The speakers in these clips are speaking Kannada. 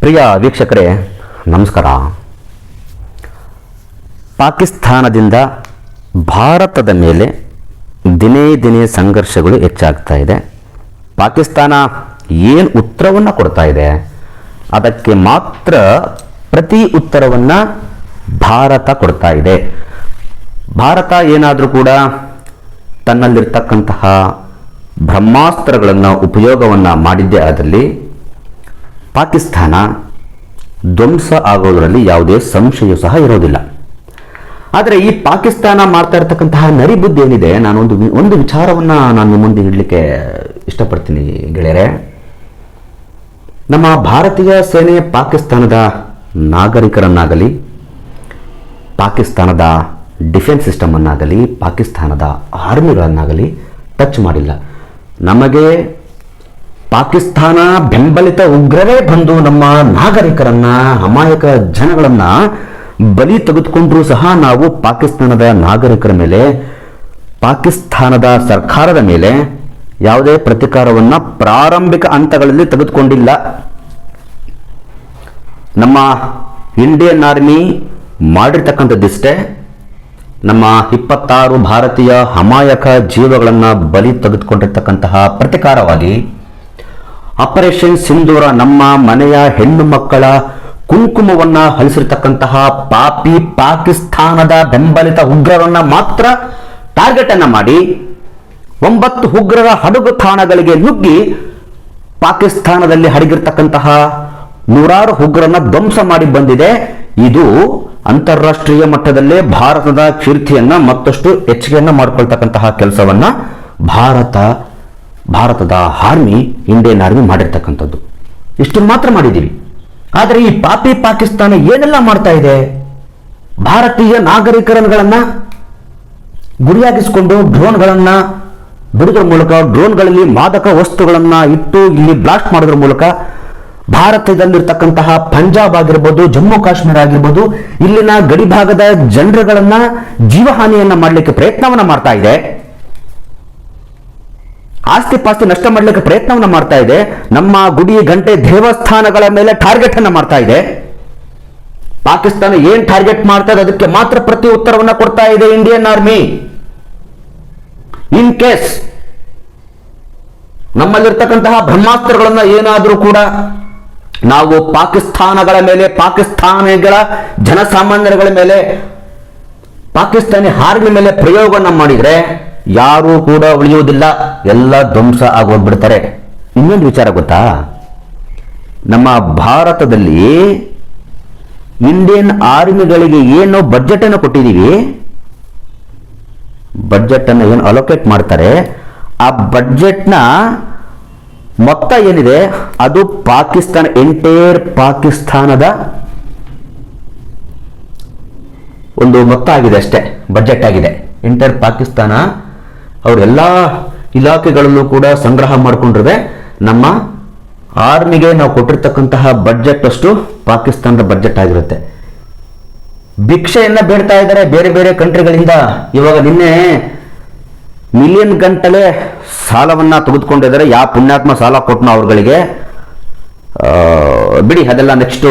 ಪ್ರಿಯ ವೀಕ್ಷಕರೇ, ನಮಸ್ಕಾರ. ಪಾಕಿಸ್ತಾನದಿಂದ ಭಾರತದ ಮೇಲೆ ದಿನೇ ದಿನೇ ಸಂಘರ್ಷಗಳು ಹೆಚ್ಚಾಗ್ತಾ ಇದೆ. ಪಾಕಿಸ್ತಾನ ಏನು ಉತ್ತರವನ್ನು ಕೊಡ್ತಾ ಇದೆ? ಅದಕ್ಕೆ ಮಾತ್ರ ಪ್ರತಿ ಉತ್ತರವನ್ನು ಭಾರತ ಕೊಡ್ತಾ ಇದೆ. ಭಾರತ ಏನಾದರೂ ಕೂಡ ತನ್ನಲ್ಲಿರ್ತಕ್ಕಂತಹ ಬ್ರಹ್ಮಾಸ್ತ್ರಗಳನ್ನು ಉಪಯೋಗವನ್ನು ಮಾಡಿದ್ದೇ ಆದಲ್ಲಿ ಪಾಕಿಸ್ತಾನ ಧ್ವಂಸ ಆಗೋದರಲ್ಲಿ ಯಾವುದೇ ಸಂಶಯ ಸಹ ಇರೋದಿಲ್ಲ. ಆದರೆ ಈ ಪಾಕಿಸ್ತಾನ ಮಾಡ್ತಾ ಇರತಕ್ಕಂತಹ ನರಿಬುದ್ಧಿ ಏನಿದೆ, ನಾನೊಂದು ಒಂದು ವಿಚಾರವನ್ನು ನಾನು ಮುಂದೆ ಇಡಲಿಕ್ಕೆ ಇಷ್ಟಪಡ್ತೀನಿ ಗೆಳೆಯರೆ. ನಮ್ಮ ಭಾರತೀಯ ಸೇನೆ ಪಾಕಿಸ್ತಾನದ ನಾಗರಿಕರನ್ನಾಗಲಿ, ಪಾಕಿಸ್ತಾನದ ಡಿಫೆನ್ಸ್ ಸಿಸ್ಟಮನ್ನಾಗಲಿ, ಪಾಕಿಸ್ತಾನದ ಆರ್ಮಿಗಳನ್ನಾಗಲಿ ಟಚ್ ಮಾಡಿಲ್ಲ. ನಮಗೆ ಪಾಕಿಸ್ತಾನ ಬೆಂಬಲಿತ ಉಗ್ರರೇ ಬಂದು ನಮ್ಮ ನಾಗರಿಕರನ್ನ ಅಮಾಯಕ ಜನಗಳನ್ನ ಬಲಿ ತೆಗೆದುಕೊಂಡ್ರೂ ಸಹ ನಾವು ಪಾಕಿಸ್ತಾನದ ನಾಗರಿಕರ ಮೇಲೆ, ಪಾಕಿಸ್ತಾನದ ಸರ್ಕಾರದ ಮೇಲೆ ಯಾವುದೇ ಪ್ರತಿಕಾರವನ್ನ ಪ್ರಾರಂಭಿಕ ಹಂತಗಳಲ್ಲಿ ತೆಗೆದುಕೊಂಡಿಲ್ಲ. ನಮ್ಮ ಇಂಡಿಯನ್ ಆರ್ಮಿ ಮಾಡಿರ್ತಕ್ಕಂಥದ್ದಿಷ್ಟೇ, ನಮ್ಮ ಇಪ್ಪತ್ತಾರು ಭಾರತೀಯ ಅಮಾಯಕ ಜೀವಗಳನ್ನು ಬಲಿ ತೆಗೆದುಕೊಂಡಿರ್ತಕ್ಕಂತಹ ಪ್ರತಿಕಾರವಾಗಿ ಆಪರೇಷನ್ ಸಿಂಧೂರ ನಮ್ಮ ಮನೆಯ ಹೆಣ್ಣು ಮಕ್ಕಳ ಕುಂಕುಮವನ್ನ ಹಲಿಸಿರ್ತಕ್ಕಂತಹ ಪಾಪಿ ಪಾಕಿಸ್ತಾನದ ಬೆಂಬಲಿತ ಉಗ್ರರನ್ನ ಮಾತ್ರ ಟಾರ್ಗೆಟ್ ಅನ್ನ ಮಾಡಿ ಒಂಬತ್ತು ಉಗ್ರರ ಹಡಗು ತಾಣಗಳಿಗೆ ನುಗ್ಗಿ ಪಾಕಿಸ್ತಾನದಲ್ಲಿ ಹಡಗಿರ್ತಕ್ಕಂತಹ ನೂರಾರು ಉಗ್ರರನ್ನ ಧ್ವಂಸ ಮಾಡಿ ಬಂದಿದೆ ಇದು ಅಂತಾರಾಷ್ಟ್ರೀಯ ಮಟ್ಟದಲ್ಲೇ ಭಾರತದ ಕೀರ್ತಿಯನ್ನ ಮತ್ತಷ್ಟು ಹೆಚ್ಚಿಗೆಯನ್ನ ಮಾಡಿಕೊಳ್ತಕ್ಕಂತಹ ಕೆಲಸವನ್ನ ಭಾರತ ಭಾರತದ ಆರ್ಮಿ ಇಂಡಿಯನ್ ಆರ್ಮಿ ಮಾಡಿರ್ತಕ್ಕಂಥದ್ದು. ಇಷ್ಟು ಮಾತ್ರ ಮಾಡಿದ್ದೀವಿ. ಆದರೆ ಈ ಪಾಪಿ ಪಾಕಿಸ್ತಾನ ಏನೆಲ್ಲ ಮಾಡ್ತಾ ಇದೆ? ಭಾರತೀಯ ನಾಗರಿಕರನ್ಗಳನ್ನು ಗುರಿಯಾಗಿಸಿಕೊಂಡು ಡ್ರೋನ್ಗಳನ್ನು ಬಿಡುವುದರ ಮೂಲಕ, ಡ್ರೋನ್ಗಳಲ್ಲಿ ಮಾದಕ ವಸ್ತುಗಳನ್ನು ಇಟ್ಟು ಇಲ್ಲಿ ಬ್ಲಾಸ್ಟ್ ಮಾಡೋದ್ರ ಮೂಲಕ ಭಾರತದಲ್ಲಿರ್ತಕ್ಕಂತಹ ಪಂಜಾಬ್ ಆಗಿರ್ಬೋದು, ಜಮ್ಮು ಕಾಶ್ಮೀರ ಆಗಿರ್ಬೋದು, ಇಲ್ಲಿನ ಗಡಿ ಭಾಗದ ಜನರುಗಳನ್ನ ಜೀವಹಾನಿಯನ್ನ ಮಾಡಲಿಕ್ಕೆ ಪ್ರಯತ್ನವನ್ನ ಮಾಡ್ತಾ ಇದೆ. ಆಸ್ತಿ ಪಾಸ್ತಿ ನಷ್ಟ ಮಾಡಲಿಕ್ಕೆ ಪ್ರಯತ್ನವನ್ನ ಮಾಡ್ತಾ ಇದೆ. ನಮ್ಮ ಗುಡಿ, ಗಂಟೆ, ದೇವಸ್ಥಾನಗಳ ಮೇಲೆ ಟಾರ್ಗೆಟ್ ಅನ್ನ ಮಾಡ್ತಾ ಇದೆ. ಪಾಕಿಸ್ತಾನ ಏನ್ ಟಾರ್ಗೆಟ್ ಮಾಡ್ತಾ ಇದೆ ಅದಕ್ಕೆ ಮಾತ್ರ ಪ್ರತಿ ಉತ್ತರವನ್ನ ಕೊಡ್ತಾ ಇದೆ ಇಂಡಿಯನ್ ಆರ್ಮಿ ಇನ್ ಕೇಸ್ ನಮ್ಮಲ್ಲಿರ್ತಕ್ಕಂತಹ ಬ್ರಹ್ಮಾಸ್ತ್ರಗಳನ್ನ ಏನಾದರೂ ಕೂಡ ನಾವು ಪಾಕಿಸ್ತಾನಗಳ ಮೇಲೆ, ಪಾಕಿಸ್ತಾನಿಗಳ ಜನಸಾಮಾನ್ಯರಗಳ ಮೇಲೆ, ಪಾಕಿಸ್ತಾನಿ ಹಾರ್ಗಳ ಮೇಲೆ ಪ್ರಯೋಗವನ್ನು ಮಾಡಿದ್ರೆ ಯಾರೂ ಕೂಡ ಉಳಿಯುವುದಿಲ್ಲ, ಎಲ್ಲ ಧ್ವಂಸ ಆಗೋಗ್ಬಿಡ್ತಾರೆ. ಇನ್ನೊಂದು ವಿಚಾರ ಗೊತ್ತಾ? ನಮ್ಮ ಭಾರತದಲ್ಲಿ ಇಂಡಿಯನ್ ಆರ್ಮಿಗಳಿಗೆ ಏನು ಬಜೆಟ್ ಅನ್ನು ಕೊಟ್ಟಿದ್ದೀವಿ. ಬಜೆಟ್ ಅನ್ನು ಏನು ಅಲೋಕೇಟ್ ಮಾಡ್ತಾರೆ. ಆ ಬಜೆಟ್ನ ಮೊತ್ತ ಏನಿದೆ? ಅದು ಪಾಕಿಸ್ತಾನ, ಎಂಟೈರ್ ಪಾಕಿಸ್ತಾನದ ಒಂದು ಮೊತ್ತ ಆಗಿದೆ ಅಷ್ಟೇ, ಬಜೆಟ್ ಆಗಿದೆ. ಇಂಟರ್ ಪಾಕಿಸ್ತಾನ ಅವರೆಲ್ಲ ಇಲಾಖೆಗಳಲ್ಲೂ ಕೂಡ ಸಂಗ್ರಹ ಮಾಡಿಕೊಂಡಿರುವೆ. ನಮ್ಮ ಆರ್ಮಿಗೆ ನಾವು ಕೊಟ್ಟಿರ್ತಕ್ಕಂತಹ ಬಡ್ಜೆಟ್ ಅಷ್ಟು ಪಾಕಿಸ್ತಾನದ ಬಡ್ಜೆಟ್ ಆಗಿರುತ್ತೆ. ಭಿಕ್ಷೆಯನ್ನ ಬೇಡ್ತಾ ಇದ್ದಾರೆ ಬೇರೆ ಬೇರೆ ಕಂಟ್ರಿಗಳಿಂದ. ಇವಾಗ ನಿನ್ನೆ ಮಿಲಿಯನ್ ಗಂಟಲೆ ಸಾಲವನ್ನ ತೆಗೆದುಕೊಂಡಿದ್ದಾರೆ. ಯಾವ ಪುಣ್ಯಾತ್ಮ ಸಾಲ ಕೊಟ್ಟನೋ ಅವ್ರಗಳಿಗೆ. ಬಿಡಿ, ಅದೆಲ್ಲ ನೆಕ್ಸ್ಟ್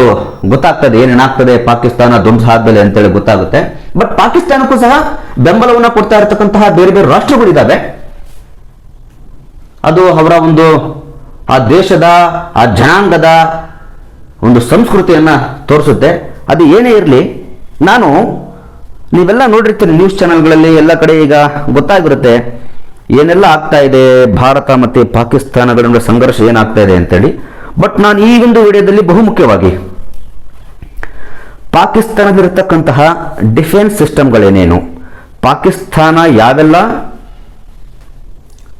ಗೊತ್ತಾಗ್ತದೆ, ಏನೇನಾಗ್ತದೆ, ಪಾಕಿಸ್ತಾನ ಧ್ವಂಸ ಆದ್ಮೇಲೆ ಅಂತೇಳಿ ಗೊತ್ತಾಗುತ್ತೆ. ಬಟ್ ಪಾಕಿಸ್ತಾನಕ್ಕೂ ಸಹ ಬೆಂಬಲವನ್ನು ಕೊಡ್ತಾ ಇರತಕ್ಕಂತಹ ಬೇರೆ ಬೇರೆ ರಾಷ್ಟ್ರಗಳಿದ್ದಾವೆ ಅದು ಅವರ ಒಂದು ಆ ದೇಶದ, ಆ ಜನಾಂಗದ ಒಂದು ಸಂಸ್ಕೃತಿಯನ್ನು ತೋರಿಸುತ್ತೆ. ಅದು ಏನೇ ಇರಲಿ, ನಾನು ನೀವೆಲ್ಲ ನೋಡಿರ್ತೀರಿ ನ್ಯೂಸ್ ಚಾನೆಲ್ಗಳಲ್ಲಿ ಎಲ್ಲ ಕಡೆ ಈಗ ಗೊತ್ತಾಗಿರುತ್ತೆ. ಏನೆಲ್ಲ ಆಗ್ತಾ ಇದೆ, ಭಾರತ ಮತ್ತು ಪಾಕಿಸ್ತಾನಗಳ ಸಂಘರ್ಷ ಏನಾಗ್ತಾ ಇದೆ ಅಂತೇಳಿ. ಬಟ್ ನಾನು ಈ ಒಂದು ವಿಡಿಯೋದಲ್ಲಿ ಬಹುಮುಖ್ಯವಾಗಿ ಪಾಕಿಸ್ತಾನದಲ್ಲಿರ್ತಕ್ಕಂತಹ ಡಿಫೆನ್ಸ್ ಸಿಸ್ಟಮ್ಗಳೇನೇನು? ಪಾಕಿಸ್ತಾನ ಯಾವೆಲ್ಲ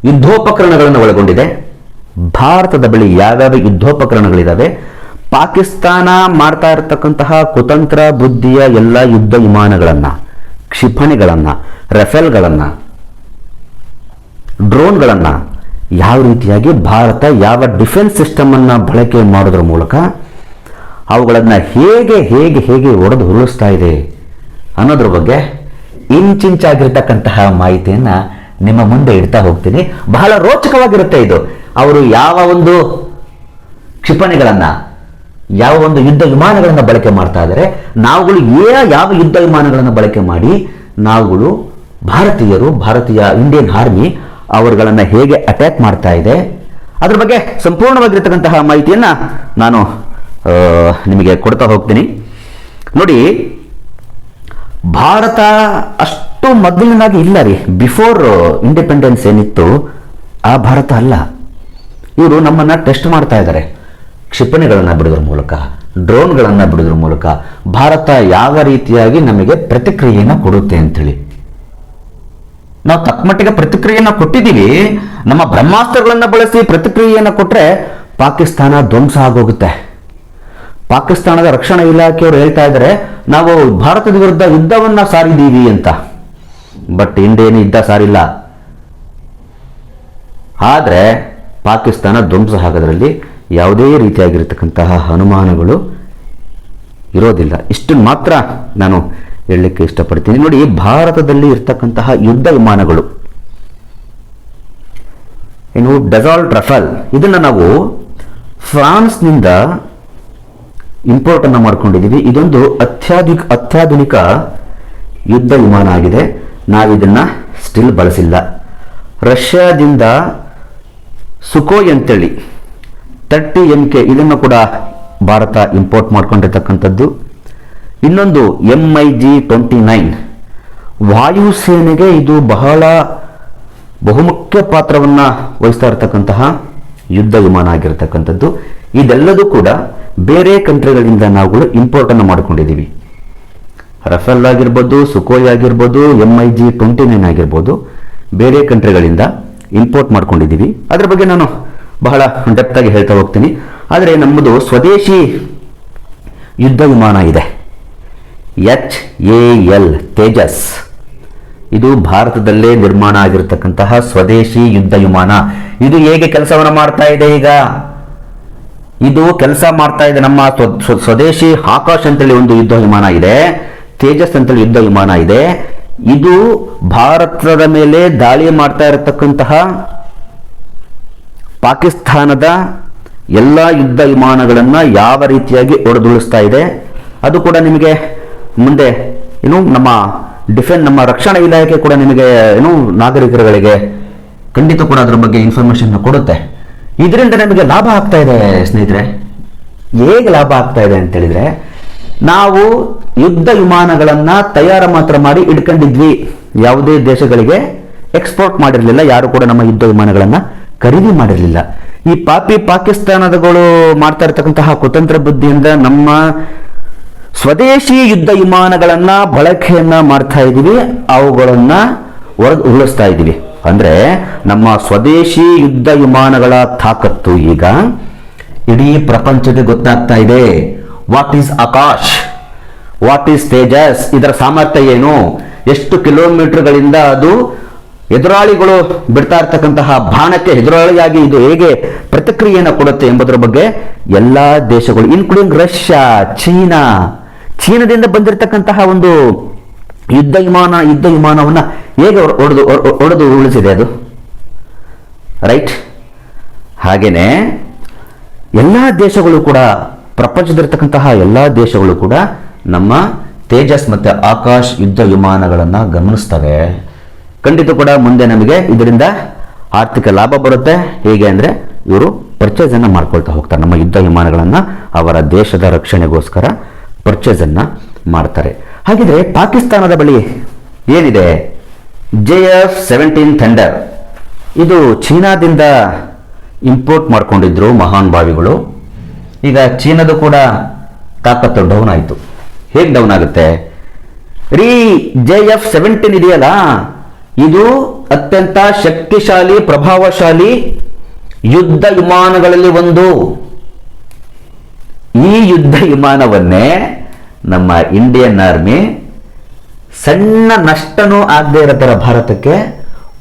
ಯುದ್ಧೋಪಕರಣಗಳನ್ನು ಒಳಗೊಂಡಿದೆ? ಭಾರತದ ಬಳಿ ಯಾವ್ಯಾವ ಯುದ್ಧೋಪಕರಣಗಳಿದಾವೆ? ಪಾಕಿಸ್ತಾನ ಮಾಡ್ತಾ ಇರತಕ್ಕಂತಹ ಕುತಂತ್ರ, ಬುದ್ಧಿಯ ಎಲ್ಲ ಯುದ್ಧ ವಿಮಾನಗಳನ್ನು, ಕ್ಷಿಪಣಿಗಳನ್ನು, ರಫೇಲ್ಗಳನ್ನು, ಡ್ರೋನ್ಗಳನ್ನು ಯಾವ ರೀತಿಯಾಗಿ ಭಾರತ ಯಾವ ಡಿಫೆನ್ಸ್ ಸಿಸ್ಟಮ್ ಅನ್ನ ಬಳಕೆ ಮಾಡೋದ್ರ ಮೂಲಕ ಅವುಗಳನ್ನು ಹೇಗೆ ಹೇಗೆ ಹೇಗೆ ಒಡೆದು ಉರುಳಿಸ್ತಾ ಇದೆ ಅನ್ನೋದ್ರ ಬಗ್ಗೆ ಇಂಚಿಂಚಾಗಿರ್ತಕ್ಕಂತಹ ಮಾಹಿತಿಯನ್ನು ನಿಮ್ಮ ಮುಂದೆ ಇಡ್ತಾ ಹೋಗ್ತೀನಿ. ಬಹಳ ರೋಚಕವಾಗಿರುತ್ತೆ ಇದು. ಅವರು ಯಾವ ಒಂದು ಕ್ಷಿಪಣಿಗಳನ್ನು, ಯಾವ ಒಂದು ಯುದ್ಧ ವಿಮಾನಗಳನ್ನು ಬಳಕೆ ಮಾಡ್ತಾ ಇದ್ದಾರೆ. ನಾವುಗಳು ಏ ಯಾವ ಯುದ್ಧ ವಿಮಾನಗಳನ್ನು ಬಳಕೆ ಮಾಡಿ ನಾವುಗಳು ಭಾರತೀಯರು, ಭಾರತೀಯ ಇಂಡಿಯನ್ ಆರ್ಮಿ ಅವರುಗಳನ್ನು ಹೇಗೆ ಅಟ್ಯಾಕ್ ಮಾಡ್ತಾ ಇದೆ. ಅದ್ರ ಬಗ್ಗೆ ಸಂಪೂರ್ಣವಾಗಿರ್ತಕ್ಕಂತಹ ಮಾಹಿತಿಯನ್ನು ನಾನು ನಿಮಗೆ ಕೊಡ್ತಾ ಹೋಗ್ತೀನಿ. ನೋಡಿ, ಭಾರತ ಅಷ್ಟು ಮೊದಲಿನಾಗಿ ಇಲ್ಲ ರೀ. ಬಿಫೋರ್ ಇಂಡಿಪೆಂಡೆನ್ಸ್ ಏನಿತ್ತು, ಆ ಭಾರತ ಅಲ್ಲ. ಇವರು ನಮ್ಮನ್ನ ಟೆಸ್ಟ್ ಮಾಡ್ತಾ ಇದ್ದಾರೆ ಕ್ಷಿಪಣಿಗಳನ್ನು ಬಿಡೋದ್ರ ಮೂಲಕ, ಡ್ರೋನ್ಗಳನ್ನು ಬಿಡೋದ್ರ ಮೂಲಕ, ಭಾರತ ಯಾವ ರೀತಿಯಾಗಿ ನಮಗೆ ಪ್ರತಿಕ್ರಿಯೆಯನ್ನು ಕೊಡುತ್ತೆ ಅಂತೇಳಿ. ನಾವು ತಕ್ಕಮಟ್ಟಿಗೆ ಪ್ರತಿಕ್ರಿಯೆಯನ್ನು ಕೊಟ್ಟಿದ್ದೀವಿ. ನಮ್ಮ ಬ್ರಹ್ಮಾಸ್ತ್ರಗಳನ್ನ ಬಳಸಿ ಪ್ರತಿಕ್ರಿಯೆಯನ್ನು ಕೊಟ್ರೆ ಪಾಕಿಸ್ತಾನ ಧ್ವಂಸ ಆಗೋಗುತ್ತೆ. ಪಾಕಿಸ್ತಾನದ ರಕ್ಷಣಾ ಇಲಾಖೆಯವರು ಹೇಳ್ತಾ ಇದ್ದಾರೆ, ನಾವು ಭಾರತದ ವಿರುದ್ಧ ಯುದ್ಧವನ್ನ ಸಾರಿದ್ದೀವಿ ಅಂತ. ಬಟ್ ಇಂಡಿಯನ್ ಯುದ್ಧ ಸಾರಿಲ್ಲ. ಆದರೆ ಪಾಕಿಸ್ತಾನ ಧ್ವಂಸ ಆಗೋದ್ರಲ್ಲಿ ಯಾವುದೇ ರೀತಿಯಾಗಿರ್ತಕ್ಕಂತಹ ಅನುಮಾನಗಳು ಇರೋದಿಲ್ಲ. ಇಷ್ಟನ್ನು ಮಾತ್ರ ನಾನು ಹೇಳಲಿಕ್ಕೆ ಇಷ್ಟಪಡ್ತೀನಿ. ನೋಡಿ, ಭಾರತದಲ್ಲಿ ಇರ್ತಕ್ಕಂತಹ ಯುದ್ಧ ವಿಮಾನಗಳು. ಏನು ಡೆಸಾಲ್ಟ್ ರಫಲ್, ಇದನ್ನು ನಾವು ಫ್ರಾನ್ಸ್ನಿಂದ ಇಂಪೋರ್ಟ್ ಅನ್ನು ಮಾಡ್ಕೊಂಡಿದ್ದೀವಿ ಇದೊಂದು ಅತ್ಯಾಧುನಿಕ ಅತ್ಯಾಧುನಿಕ ಯುದ್ಧ ವಿಮಾನ ಆಗಿದೆ. ನಾವಿದನ್ನು ಸ್ಟಿಲ್ ಬಳಸಿಲ್ಲ. ರಷ್ಯಾದಿಂದ ಸುಕೋಯ್ ಅಂತೇಳಿ ತರ್ಟಿ ಎಂ ಕೆ ಇದನ್ನು ಕೂಡ ಭಾರತ ಇಂಪೋರ್ಟ್ ಮಾಡ್ಕೊಂಡಿರ್ತಕ್ಕಂಥದ್ದು. ಇನ್ನೊಂದು M I G twenty nine ವಾಯುಸೇನೆಗೆ ಇದು ಬಹಳ ಬಹುಮುಖ್ಯ ಪಾತ್ರವನ್ನು ವಹಿಸ್ತಾ ಇರತಕ್ಕಂತಹ ಯುದ್ಧ ವಿಮಾನ ಆಗಿರತಕ್ಕಂಥದ್ದು. ಇದೆಲ್ಲದೂ ಕೂಡ ಬೇರೆ ಕಂಟ್ರಿಗಳಿಂದ ನಾವುಗಳು ಇಂಪೋರ್ಟ್ ಅನ್ನು ಮಾಡ್ಕೊಂಡಿದ್ದೀವಿ. ರಫೇಲ್ ಆಗಿರ್ಬೋದು ಸುಕೋಯ್ ಆಗಿರ್ಬೋದು M I G twenty nine ಆಗಿರ್ಬೋದು, ಬೇರೆ ಕಂಟ್ರಿಗಳಿಂದ ಇಂಪೋರ್ಟ್ ಮಾಡ್ಕೊಂಡಿದ್ದೀವಿ. ಅದ್ರ ಬಗ್ಗೆ ನಾನು ಬಹಳ ಡೆಪ್ತ್ ಆಗಿ ಹೇಳ್ತಾ ಹೋಗ್ತೀನಿ. ಆದರೆ ನಮ್ಮದು ಸ್ವದೇಶಿ ಯುದ್ಧ ವಿಮಾನ ಇದೆ. H A L, Tejas. ಇದು ಭಾರತದಲ್ಲೇ ನಿರ್ಮಾಣ ಆಗಿರತಕ್ಕಂತಹ ಸ್ವದೇಶಿ ಯುದ್ಧ ವಿಮಾನ. ಇದು ಹೇಗೆ ಕೆಲಸವನ್ನು ಮಾಡ್ತಾ ಇದೆ ಈಗ? ಇದು ಕೆಲಸ ಮಾಡ್ತಾ ಇದೆ ನಮ್ಮ ಸ್ವ- ಸ್ವ- ಸ್ವದೇಶಿ ಆಕಾಶ್ ಅಂತೇಳಿ ಒಂದು ಯುದ್ಧ ವಿಮಾನ ಇದೆ. ತೇಜಸ್ ಅಂತೇಳಿ ಯುದ್ಧ ವಿಮಾನ ಇದೆ. ಇದು ಭಾರತದ ಮೇಲೆ ದಾಳಿ ಮಾಡ್ತಾ ಇರತಕ್ಕಂತಹ ಪಾಕಿಸ್ತಾನದ ಎಲ್ಲ ಯುದ್ಧ ವಿಮಾನಗಳನ್ನ ಯಾವ ರೀತಿಯಾಗಿ ಹೊಡೆದುಳಿಸ್ತಾ ಇದೆ. ಅದು ಕೂಡ ನಿಮಗೆ ಮುಂದೆ, ಏನು, ನಮ್ಮ ಡಿಫೆನ್, ನಮ್ಮ ರಕ್ಷಣಾ ಇಲಾಖೆ ಕೂಡ ನಿಮಗೆ, ಏನು, ನಾಗರಿಕರುಗಳಿಗೆ ಖಂಡಿತ ಕೂಡ ಅದರ ಬಗ್ಗೆ ಇನ್ಫಾರ್ಮೇಶನ್ ಕೊಡುತ್ತೆ. ಇದರಿಂದ ನಮಗೆ ಲಾಭ ಆಗ್ತಾ ಇದೆ, ಸ್ನೇಹಿತರೆ. ಹೇಗೆ ಲಾಭ ಆಗ್ತಾ ಇದೆ ಅಂತ ಹೇಳಿದ್ರೆ, ನಾವು ಯುದ್ಧ ವಿಮಾನಗಳನ್ನು ತಯಾರು ಮಾತ್ರ ಮಾಡಿ ಇಟ್ಕೊಂಡಿದ್ವಿ ಯಾವುದೇ ದೇಶಗಳಿಗೆ ಎಕ್ಸ್ಪೋರ್ಟ್ ಮಾಡಿರಲಿಲ್ಲ, ಯಾರು ಕೂಡ ನಮ್ಮ ಯುದ್ಧ ವಿಮಾನಗಳನ್ನು ಖರೀದಿ ಮಾಡಿರಲಿಲ್ಲ. ಈ ಪಾಪಿ ಪಾಕಿಸ್ತಾನದಗಳು ಮಾಡ್ತಾ ಇರತಕ್ಕಂತಹ ಕುತಂತ್ರ ಬುದ್ಧಿಯಿಂದ ನಮ್ಮ ಸ್ವದೇಶಿ ಯುದ್ಧ ವಿಮಾನಗಳನ್ನ ಬಳಕೆಯನ್ನ ಮಾಡ್ತಾ ಇದ್ದೀವಿ ಅವುಗಳನ್ನ ಹೊರ ಉರುಳಿಸ್ತಾ ಇದ್ದೀವಿ ಅಂದ್ರೆ ನಮ್ಮ ಸ್ವದೇಶಿ ಯುದ್ಧ ವಿಮಾನಗಳ ತಾಕತ್ತು ಈಗ ಇಡೀ ಪ್ರಪಂಚಕ್ಕೆ ಗೊತ್ತಾಗ್ತಾ ಇದೆ. What is Akash what is Tejas ಇದರ ಸಾಮರ್ಥ್ಯ ಏನು? ಎಷ್ಟು ಕಿಲೋಮೀಟರ್ಗಳಿಂದ ಅದು ಎದುರಾಳಿಗಳು ಬಿಡ್ತಾ ಇರ್ತಕ್ಕಂತಹ ಬಾಣಕ್ಕೆ ಎದುರಾಳಿಯಾಗಿ ಇದು ಹೇಗೆ ಪ್ರತಿಕ್ರಿಯೆಯನ್ನು ಕೊಡುತ್ತೆ ಎಂಬುದರ ಬಗ್ಗೆ ಎಲ್ಲಾ ದೇಶಗಳು ಇನ್ಕ್ಲೂಡಿಂಗ್ ರಷ್ಯಾ ಚೀನಾ ಚೀನಾದಿಂದ ಬಂದಿರತಕ್ಕಂತಹ ಒಂದು ಯುದ್ಧ ವಿಮಾನ ಯುದ್ಧ ವಿಮಾನವನ್ನು ಹೇಗೆ ಒಡೆದು ಹೊಡೆದು ಉರುಳಿಸಿದೆ ಅದು? ರೈಟ್? ಹಾಗೆಯೇ ಎಲ್ಲ ದೇಶಗಳು ಕೂಡ, ಪ್ರಪಂಚದಲ್ಲಿರ್ತಕ್ಕಂತಹ ಎಲ್ಲ ದೇಶಗಳು ಕೂಡ ನಮ್ಮ ತೇಜಸ್ ಮತ್ತು ಆಕಾಶ್ ಯುದ್ಧ ವಿಮಾನಗಳನ್ನು ಗಮನಿಸ್ತವೆ. ಖಂಡಿತ ಕೂಡ ಮುಂದೆ ನಮಗೆ ಇದರಿಂದ ಆರ್ಥಿಕ ಲಾಭ ಬರುತ್ತೆ. ಹೇಗೆ ಅಂದರೆ ಇವರು ಪರ್ಚೇಸ್ ಅನ್ನ ಮಾಡ್ಕೊಳ್ತಾ ಹೋಗ್ತಾರೆ. ನಮ್ಮ ಯುದ್ಧ ವಿಮಾನಗಳನ್ನು ಅವರ ದೇಶದ ರಕ್ಷಣೆಗೋಸ್ಕರ ಪರ್ಚೇಸ್ ಅನ್ನ ಮಾಡ್ತಾರೆ. ಹಾಗಿದ್ರೆ ಪಾಕಿಸ್ತಾನದ ಬಳಿ ಏನಿದೆ? J F seventeen thunder. ಇದು ಚೀನಾದಿಂದ ಇಂಪೋರ್ಟ್ ಮಾಡ್ಕೊಂಡಿದ್ರು ಮಹಾನ್ ಭಾವಿಗಳು ಈಗ ಚೀನಾದು ಕೂಡ ತಾಕತ್ತು ಡೌನ್ ಆಯಿತು. ಹೇಗೆ ಡೌನ್ ಆಗುತ್ತೆ? ರೀ ಜೆ ಎಫ್ ಸೆವೆಂಟೀನ್ ಇದೆಯಲ್ಲ? ಇದು ಅತ್ಯಂತ ಶಕ್ತಿಶಾಲಿ, ಪ್ರಭಾವಶಾಲಿ ಯುದ್ಧ ವಿಮಾನಗಳಲ್ಲಿ ಒಂದು. ಈ ಯುದ್ಧ ವಿಮಾನವನ್ನೇ ನಮ್ಮ ಇಂಡಿಯನ್ ಆರ್ಮಿ ಸಣ್ಣ ನಷ್ಟನೂ ಆಗದೆ ಇರೋ ಭಾರತಕ್ಕೆ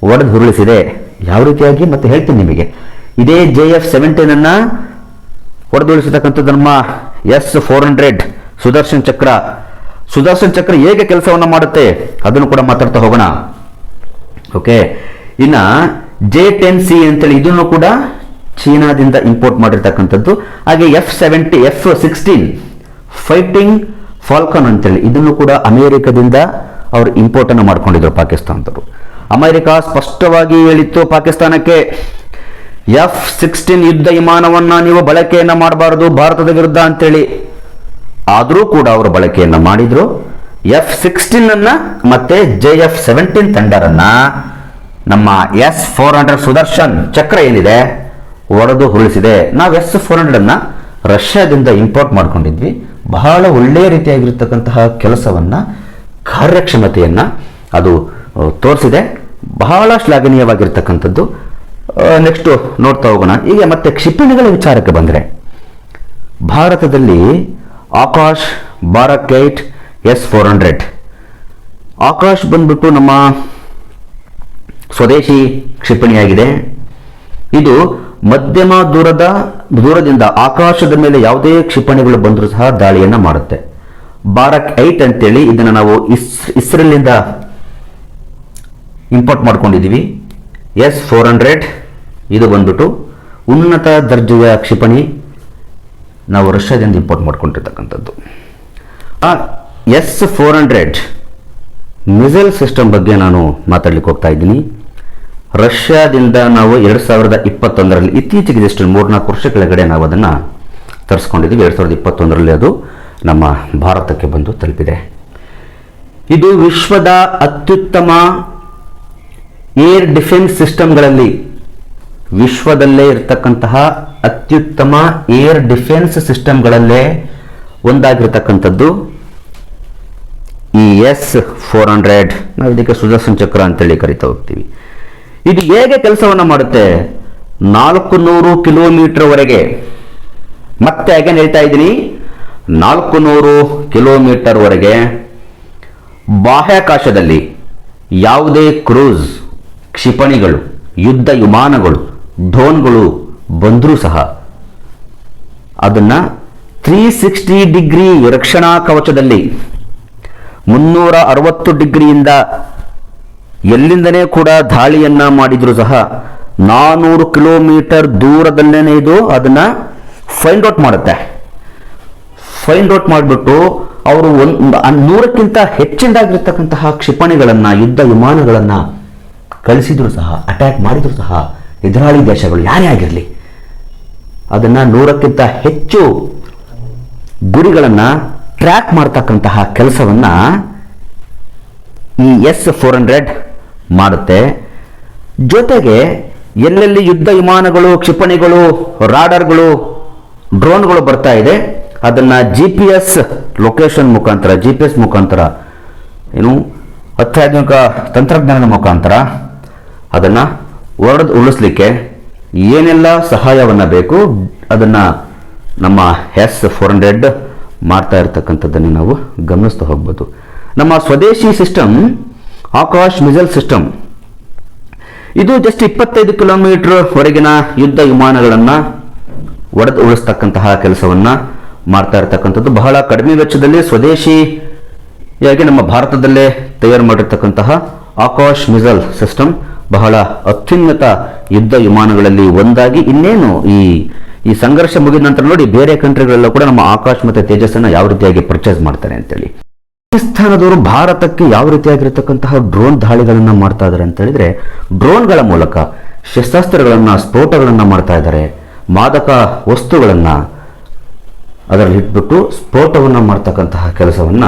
ಒಡೆದು ಹುರುಳಿಸಿದೆ ಯಾವ ರೀತಿಯಾಗಿ? ಮತ್ತೆ ಹೇಳ್ತೀನಿ ನಿಮಗೆ. ಇದೇ ಜೆ ಎಫ್ ಸೆವೆಂಟೀನ್ ಅನ್ನ ಹೊಡೆದುಳಿಸತಕ್ಕಂಥದ್ದು ನಮ್ಮ ಎಸ್ ಫೋರ್ ಹಂಡ್ರೆಡ್ ಸುದರ್ಶನ್ ಚಕ್ರ. ಸುದರ್ಶನ್ ಚಕ್ರ ಹೇಗೆ ಕೆಲಸವನ್ನ ಮಾಡುತ್ತೆ? ಅದನ್ನು ಕೂಡ ಮಾತಾಡ್ತಾ ಹೋಗೋಣ. ಓಕೆ. ಇನ್ನ ಜೆ ಟೆನ್ ಸಿ ಅಂತೇಳಿ ಇದನ್ನು ಕೂಡ ಚೀನಾದಿಂದ ಇಂಪೋರ್ಟ್ ಮಾಡಿರ್ತಕ್ಕಂಥದ್ದು. ಹಾಗೆ F seventy F sixteen fighting falcon ಅಂತೇಳಿ, ಇದನ್ನು ಕೂಡ ಅಮೆರಿಕದಿಂದ ಅವರು ಇಂಪೋರ್ಟ್ ಅನ್ನು ಮಾಡ್ಕೊಂಡಿದ್ರು ಪಾಕಿಸ್ತಾನದವರು. ಅಮೆರಿಕ ಸ್ಪಷ್ಟವಾಗಿ ಹೇಳಿತ್ತು ಪಾಕಿಸ್ತಾನಕ್ಕೆ ಎಫ್ ಸಿಕ್ಸ್ಟೀನ್ ಯುದ್ಧ ವಿಮಾನವನ್ನ ನೀವು ಬಳಕೆಯನ್ನು ಮಾಡಬಾರದು, ಭಾರತದ ವಿರುದ್ಧ ಅಂತೇಳಿ. ಆದರೂ ಕೂಡ ಅವರು ಬಳಕೆಯನ್ನು ಮಾಡಿದ್ರು. ಎಫ್ ಸಿಕ್ಸ್ಟೀನ್ ಅನ್ನ ಮತ್ತೆ ಜೆ ಎಫ್ ಸೆವೆಂಟೀನ್ ತಂಡರನ್ನ ನಮ್ಮ S four hundred Sudarshan Chakra ಏನಿದೆ, ಒಡೆದು ಹುರುಳಿಸಿದೆ ನಾವು ಎಸ್ ಫೋರ್ ಹಂಡ್ರೆಡ್ ಅನ್ನ ರಷ್ಯಾದಿಂದ ಇಂಪೋರ್ಟ್ ಮಾಡ್ಕೊಂಡಿದ್ವಿ. ಬಹಳ ಒಳ್ಳೆಯ ರೀತಿಯಾಗಿರ್ತಕ್ಕಂತಹ ಕೆಲಸವನ್ನ, ಕಾರ್ಯಕ್ಷಮತೆಯನ್ನು ಅದು ತೋರಿಸಿದೆ. ಬಹಳ ಶ್ಲಾಘನೀಯವಾಗಿರ್ತಕ್ಕಂಥದ್ದು ನೆಕ್ಸ್ಟ್ ನೋಡ್ತಾ ಹೋಗೋಣ. ಈಗ ಮತ್ತೆ ಕ್ಷಿಪಣಿಗಳ ವಿಚಾರಕ್ಕೆ ಬಂದರೆ, ಭಾರತದಲ್ಲಿ Akash Barak S four hundred. Akash ಬಂದ್ಬಿಟ್ಟು ನಮ್ಮ ಸ್ವದೇಶಿ ಕ್ಷಿಪಣಿಯಾಗಿದೆ. ಇದು ಮಧ್ಯಮ ದೂರದ, ದೂರದಿಂದ ಆಕಾಶದ ಮೇಲೆ ಯಾವುದೇ ಕ್ಷಿಪಣಿಗಳು ಬಂದರೂ ಸಹ ದಾಳಿಯನ್ನು ಮಾಡುತ್ತೆ. ಬಾರಕ್ ಐಟ್ ಅಂತೇಳಿ ಇದನ್ನು ನಾವು ಇಸ್, ಇಸ್ರೇಲಿಂದ ಇಂಪೋರ್ಟ್ ಮಾಡ್ಕೊಂಡಿದ್ದೀವಿ. ಎಸ್ ಫೋರ್ ಹಂಡ್ರೆಡ್, ಇದು ಬಂದ್ಬಿಟ್ಟು ಉನ್ನತ ದರ್ಜೆಯ ಕ್ಷಿಪಣಿ ನಾವು ರಷ್ಯಾದಿಂದ ಇಂಪೋರ್ಟ್ ಮಾಡ್ಕೊಂಡಿರ್ತಕ್ಕಂಥದ್ದು. ಆ, S four hundred missile system ಬಗ್ಗೆ ನಾನು ಮಾತಾಡ್ಲಿಕ್ಕೆ ಹೋಗ್ತಾ ಇದ್ದೀನಿ. ರಷ್ಯಾದಿಂದ ನಾವು ಎರಡು ಸಾವಿರದ ಇಪ್ಪತ್ತೊಂದರಲ್ಲಿ ಇತ್ತೀಚೆಗೆ ಜಸ್ಟ್ ಮೂರ್ನಾಲ್ಕು ವರ್ಷ ಕೆಳಗಡೆ ನಾವು ಅದನ್ನು ತರಿಸ್ಕೊಂಡಿದ್ದೀವಿ. ಎರಡು ಸಾವಿರದ ಇಪ್ಪತ್ತೊಂದರಲ್ಲಿ ಅದು ನಮ್ಮ ಭಾರತಕ್ಕೆ ಬಂದು ತಲುಪಿದೆ. ಇದು ವಿಶ್ವದ ಅತ್ಯುತ್ತಮ ಏರ್ ಡಿಫೆನ್ಸ್ ಸಿಸ್ಟಮ್ಗಳಲ್ಲಿ ವಿಶ್ವದಲ್ಲೇ ಇರತಕ್ಕಂತಹ ಅತ್ಯುತ್ತಮ ಏರ್ ಡಿಫೆನ್ಸ್ ಸಿಸ್ಟಮ್ಗಳಲ್ಲೇ ಒಂದಾಗಿರ್ತಕ್ಕಂಥದ್ದು ಈ ಎಸ್ ಫೋರ್ ಹಂಡ್ರೆಡ್. ನಾವು ಇದಕ್ಕೆ ಸುದರ್ಶನ್ ಚಕ್ರ ಅಂತೇಳಿ ಕರಿತಾ ಹೋಗ್ತೀವಿ. ಇದು ಹೇಗೆ ಕೆಲಸವನ್ನು ಮಾಡುತ್ತೆ? ನಾಲ್ಕು ನೂರು ಕಿಲೋಮೀಟರ್ವರೆಗೆ. ಮತ್ತೆ ಅಗೇನ್ ಹೇಳ್ತಾ ಇದ್ದೀನಿ. ನಾಲ್ಕು ನೂರು ಕಿಲೋಮೀಟರ್ವರೆಗೆ ಬಾಹ್ಯಾಕಾಶದಲ್ಲಿ ಯಾವುದೇ ಕ್ರೂಸ್, ಕ್ಷಿಪಣಿಗಳು, ಯುದ್ಧ ವಿಮಾನಗಳು, ಡ್ರೋನ್ಗಳು ಬಂದರೂ ಸಹ ಅದನ್ನು ತ್ರೀ ಸಿಕ್ಸ್ಟಿ ಡಿಗ್ರಿ ರಕ್ಷಣಾ ಕವಚದಲ್ಲಿ, ಮುನ್ನೂರ ಅರವತ್ತು ಡಿಗ್ರಿಯಿಂದ ಎಲ್ಲಿಂದನೇ ಕೂಡ ದಾಳಿಯನ್ನ ಮಾಡಿದ್ರು ಸಹ ನಾನೂರು ಕಿಲೋಮೀಟರ್ ದೂರದಲ್ಲೇನೆ ಇದು ಅದನ್ನ ಫೈಂಡ್ ಔಟ್ ಮಾಡುತ್ತೆ. ಫೈಂಡ್ ಔಟ್ ಮಾಡಿಬಿಟ್ಟು ಅವರು ಒಂದು ನೂರಕ್ಕಿಂತ ಹೆಚ್ಚಿನದಾಗಿರ್ತಕ್ಕಂತಹ ಕ್ಷಿಪಣಿಗಳನ್ನ, ಯುದ್ಧ ವಿಮಾನಗಳನ್ನ ಕಳಿಸಿದ್ರು ಸಹ ಅಟ್ಯಾಕ್ ಮಾಡಿದ್ರು ಸಹ ಎದುರಾಳಿ ದೇಶಗಳು ಯಾರೇ ಆಗಿರಲಿ, ಅದನ್ನ ನೂರಕ್ಕಿಂತ ಹೆಚ್ಚು ಗುರಿಗಳನ್ನ ಟ್ರ್ಯಾಕ್ ಮಾಡ್ತಕ್ಕಂತಹ ಕೆಲಸವನ್ನ ಈ ಎಸ್ ಫೋರ್ ಹಂಡ್ರೆಡ್ ಮಾಡುತ್ತೆ. ಜೊತೆಗೆ ಎಲ್ಲೆಲ್ಲಿ ಯುದ್ಧ ವಿಮಾನಗಳು, ಕ್ಷಿಪಣಿಗಳು, ರಾಡರ್ಗಳು, ಡ್ರೋನ್ಗಳು ಬರ್ತಾ ಇದೆ, ಅದನ್ನು ಜಿ ಪಿ ಎಸ್ ಲೊಕೇಶನ್ ಮುಖಾಂತರ ಜಿ ಪಿ ಎಸ್ ಮುಖಾಂತರ, ಏನು ಅತ್ಯಾಧುನಿಕ ತಂತ್ರಜ್ಞಾನದ ಮುಖಾಂತರ ಅದನ್ನು ಹೊರಡ್ ಉಳಿಸ್ಲಿಕ್ಕೆ ಏನೆಲ್ಲ ಸಹಾಯವನ್ನು ಬೇಕು, ಅದನ್ನು ನಮ್ಮ ಎಸ್ ಫೋರ್ ಹಂಡ್ರೆಡ್ ಮಾಡ್ತಾ ಇರತಕ್ಕಂಥದ್ದನ್ನು ನಾವು ಗಮನಿಸ್ತಾ ಹೋಗ್ಬೋದು. ನಮ್ಮ ಸ್ವದೇಶಿ ಸಿಸ್ಟಮ್ ಆಕಾಶ್ ಮಿಸೈಲ್ ಸಿಸ್ಟಮ್. ಇದು ಜಸ್ಟ್ ಇಪ್ಪತ್ತೈದು ಕಿಲೋಮೀಟರ್ ವರೆಗಿನ ಯುದ್ಧ ವಿಮಾನಗಳನ್ನ ಒಡೆದು ಉಳಿಸ್ತಕ್ಕಂತಹ ಕೆಲಸವನ್ನ ಮಾಡ್ತಾ ಇರತಕ್ಕಂಥದ್ದು. ಬಹಳ ಕಡಿಮೆ ವೆಚ್ಚದಲ್ಲಿ ಸ್ವದೇಶಿಯಾಗಿ ನಮ್ಮ ಭಾರತದಲ್ಲೇ ತಯಾರು ಮಾಡಿರ್ತಕ್ಕಂತಹ ಆಕಾಶ್ ಮಿಸೈಲ್ ಸಿಸ್ಟಮ್ ಬಹಳ ಅತ್ಯುನ್ನತ ಯುದ್ಧ ವಿಮಾನಗಳಲ್ಲಿ ಒಂದಾಗಿ ಇನ್ನೇನು ಈ ಈ ಸಂಘರ್ಷ ಮುಗಿದ ನಂತರ ನೋಡಿ ಬೇರೆ ಕಂಟ್ರಿಗಳೆಲ್ಲ ಕೂಡ ನಮ್ಮ ಆಕಾಶ್ ಮತ್ತೆ ತೇಜಸ್ಸನ್ನು ಯಾವ ರೀತಿಯಾಗಿ ಪರ್ಚೇಸ್ ಮಾಡ್ತಾರೆ ಅಂತೇಳಿ. ಪಾಕಿಸ್ತಾನದವರು ಭಾರತಕ್ಕೆ ಯಾವ ರೀತಿಯಾಗಿರತಕ್ಕಂತಹ ಡ್ರೋನ್ ದಾಳಿಗಳನ್ನ ಮಾಡ್ತಾ ಇದ್ದಾರೆ ಅಂತ ಹೇಳಿದ್ರೆ, ಡ್ರೋನ್ಗಳ ಮೂಲಕ ಶಸ್ತ್ರಾಸ್ತ್ರಗಳನ್ನ, ಸ್ಫೋಟಗಳನ್ನ ಮಾಡ್ತಾ ಇದ್ದಾರೆ ಮಾದಕ ವಸ್ತುಗಳನ್ನ ಅದರಲ್ಲಿ ಇಟ್ಬಿಟ್ಟು ಸ್ಫೋಟವನ್ನ ಮಾಡ್ತಕ್ಕಂತಹ ಕೆಲಸವನ್ನ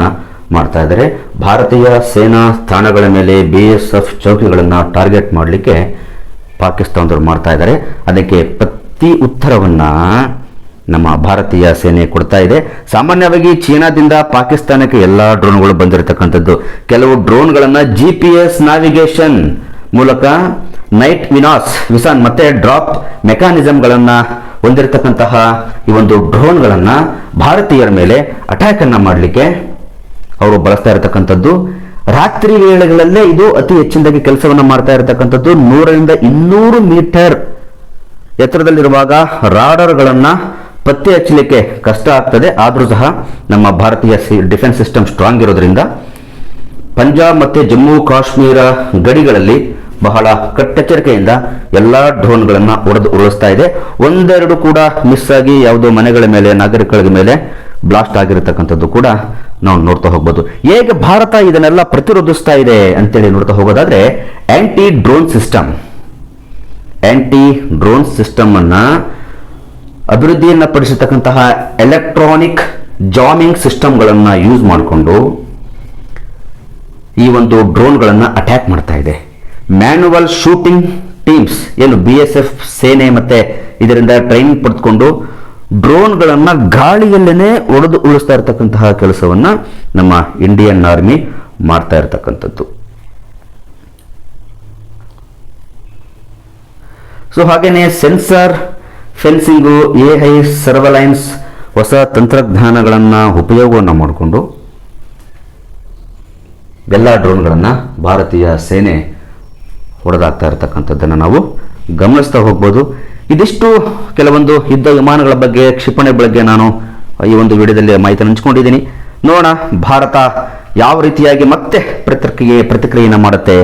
ಮಾಡ್ತಾ ಇದ್ದಾರೆ ಭಾರತೀಯ ಸೇನಾ ಸ್ಥಾನಗಳ ಮೇಲೆ ಬಿ ಎಸ್ ಎಫ್ ಚೌಕಿಗಳನ್ನ ಟಾರ್ಗೆಟ್ ಮಾಡಲಿಕ್ಕೆ ಪಾಕಿಸ್ತಾನದವರು ಮಾಡ್ತಾ ಇದ್ದಾರೆ ಅದಕ್ಕೆ ಪ್ರತಿ ಉತ್ತರವನ್ನ ನಮ್ಮ ಭಾರತೀಯ ಸೇನೆ ಕೊಡ್ತಾ ಇದೆ. ಸಾಮಾನ್ಯವಾಗಿ ಚೀನಾದಿಂದ ಪಾಕಿಸ್ತಾನಕ್ಕೆ ಎಲ್ಲಾ ಡ್ರೋನ್ಗಳು ಬಂದಿರತಕ್ಕಂಥದ್ದು. ಕೆಲವು ಡ್ರೋನ್ಗಳನ್ನ ಜಿ ಪಿ ಎಸ್ ನಾವಿಗೇಷನ್ ಮೂಲಕ ನೈಟ್ ವಿನಾಸ್ ವಿಸಾನ್ ಮತ್ತೆ ಡ್ರಾಪ್ ಮೆಕ್ಯಾನಿಸಮ್ಗಳನ್ನ ಹೊಂದಿರತಕ್ಕಂತಹ ಈ ಒಂದು ಡ್ರೋನ್ಗಳನ್ನ ಭಾರತೀಯರ ಮೇಲೆ ಅಟ್ಯಾಕ್ ಅನ್ನ ಮಾಡಲಿಕ್ಕೆ ಅವರು ಬಳಸ್ತಾ ಇರತಕ್ಕಂಥದ್ದು. ರಾತ್ರಿ ವೇಳೆಗಳಲ್ಲೇ ಇದು ಅತಿ ಹೆಚ್ಚಿನದಾಗಿ ಕೆಲಸವನ್ನು ಮಾಡ್ತಾ ಇರತಕ್ಕಂಥದ್ದು. ನೂರರಿಂದ ಇನ್ನೂರು ಮೀಟರ್ ಎತ್ತರದಲ್ಲಿರುವಾಗ ರಾಡರ್ಗಳನ್ನ ಪತ್ತೆ ಹಚ್ಚಲಿಕ್ಕೆ ಕಷ್ಟ ಆಗ್ತದೆ. ಆದರೂ ಸಹ ನಮ್ಮ ಭಾರತೀಯ ಡಿಫೆನ್ಸ್ ಸಿಸ್ಟಮ್ ಸ್ಟ್ರಾಂಗ್ ಇರೋದ್ರಿಂದ ಪಂಜಾಬ್ ಮತ್ತು ಜಮ್ಮು ಕಾಶ್ಮೀರ ಗಡಿಗಳಲ್ಲಿ ಬಹಳ ಕಟ್ಟೆಚ್ಚರಿಕೆಯಿಂದ ಎಲ್ಲ ಡ್ರೋನ್ಗಳನ್ನು ಹೊಡೆದು ಉರುಳಿಸ್ತಾ ಇದೆ. ಒಂದೆರಡು ಕೂಡ ಮಿಸ್ ಆಗಿ ಯಾವುದೋ ಮನೆಗಳ ಮೇಲೆ, ನಾಗರಿಕಗಳ ಮೇಲೆ ಬ್ಲಾಸ್ಟ್ ಆಗಿರತಕ್ಕಂಥದ್ದು ಕೂಡ ನಾವು ನೋಡ್ತಾ ಹೋಗ್ಬೋದು. ಹೇಗೆ ಭಾರತ ಇದನ್ನೆಲ್ಲ ಪ್ರತಿರೋಧಿಸ್ತಾ ಇದೆ ಅಂತೇಳಿ ನೋಡ್ತಾ ಹೋಗೋದಾದ್ರೆ anti drone system anti drone system ಅನ್ನ ಅಭಿವೃದ್ಧಿಯನ್ನ ಪಡಿಸತಕ್ಕಂತಹ ಎಲೆಕ್ಟ್ರಾನಿಕ್ ಜಾಮಿಂಗ್ ಸಿಸ್ಟಮ್ಗಳನ್ನು ಯೂಸ್ ಮಾಡಿಕೊಂಡು ಈ ಒಂದು ಡ್ರೋನ್ಗಳನ್ನು ಅಟ್ಯಾಕ್ ಮಾಡ್ತಾ ಇದೆ. ಮ್ಯಾನುವಲ್ ಶೂಟಿಂಗ್ ಟೀಮ್ಸ್ ಏನು ಬಿ ಎಸ್ ಎಫ್ ಸೇನೆ ಮತ್ತೆ ಇದರಿಂದ ಟ್ರೈನಿಂಗ್ ಪಡೆದುಕೊಂಡು ಡ್ರೋನ್ಗಳನ್ನು ಗಾಳಿಯಲ್ಲೇನೆ ಒಡೆದು ಉಳಿಸ್ತಾ ಇರತಕ್ಕಂತಹ ಕೆಲಸವನ್ನ ನಮ್ಮ ಇಂಡಿಯನ್ ಆರ್ಮಿ ಮಾಡ್ತಾ ಇರತಕ್ಕಂಥದ್ದು. ಸೊ ಹಾಗೆಯೇ sensor fencing A I surveillance ಹೊಸ ತಂತ್ರಜ್ಞಾನಗಳನ್ನು ಉಪಯೋಗವನ್ನು ಮಾಡಿಕೊಂಡು ಎಲ್ಲ ಡ್ರೋನ್ಗಳನ್ನು ಭಾರತೀಯ ಸೇನೆ ಹೊಡೆದಾಗ್ತಾ ಇರತಕ್ಕಂಥದ್ದನ್ನು ನಾವು ಗಮನಿಸ್ತಾ ಹೋಗ್ಬೋದು. ಇದಿಷ್ಟು ಕೆಲವೊಂದು ಯುದ್ಧ ವಿಮಾನಗಳ ಬಗ್ಗೆ ಕ್ಷಿಪಣಿ ಬಗ್ಗೆ ನಾನು ಈ ಒಂದು ವಿಡಿಯೋದಲ್ಲಿ ಮಾಹಿತಿ ಹಂಚ್ಕೊಂಡಿದ್ದೀನಿ. ನೋಡೋಣ ಭಾರತ ಯಾವ ರೀತಿಯಾಗಿ ಮತ್ತೆ ಪ್ರತಿಕ್ರಿಯೆ ಪ್ರತಿಕ್ರಿಯೆಯನ್ನು ಮಾಡುತ್ತೆ,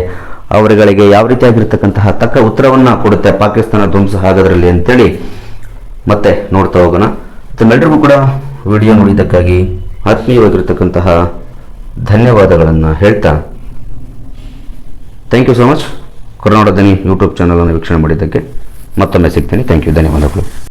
ಅವರುಗಳಿಗೆ ಯಾವ ರೀತಿಯಾಗಿರ್ತಕ್ಕಂತಹ ತಕ್ಕ ಉತ್ತರವನ್ನು ಕೊಡುತ್ತೆ ಪಾಕಿಸ್ತಾನ ಧ್ವಂಸ ಆಗೋದ್ರಲ್ಲಿ ಅಂತೇಳಿ ಮತ್ತೆ ನೋಡ್ತಾ ಹೋಗೋಣ. ತಮ್ಮೆಲ್ಲರಿಗೂ ಕೂಡ ವಿಡಿಯೋ ನೋಡಿದ್ದಕ್ಕಾಗಿ ಆತ್ಮೀಯವಾಗಿರ್ತಕ್ಕಂತಹ ಧನ್ಯವಾದಗಳನ್ನು ಹೇಳ್ತಾ thank you so much Karnataka Dhwani YouTube ಚಾನಲನ್ನು ವೀಕ್ಷಣೆ ಮಾಡಿದ್ದಕ್ಕೆ ಮತ್ತೊಮ್ಮೆ ಸಿಗ್ತೀನಿ. ಥ್ಯಾಂಕ್ ಯು ಧನ್ಯವಾದಗಳು.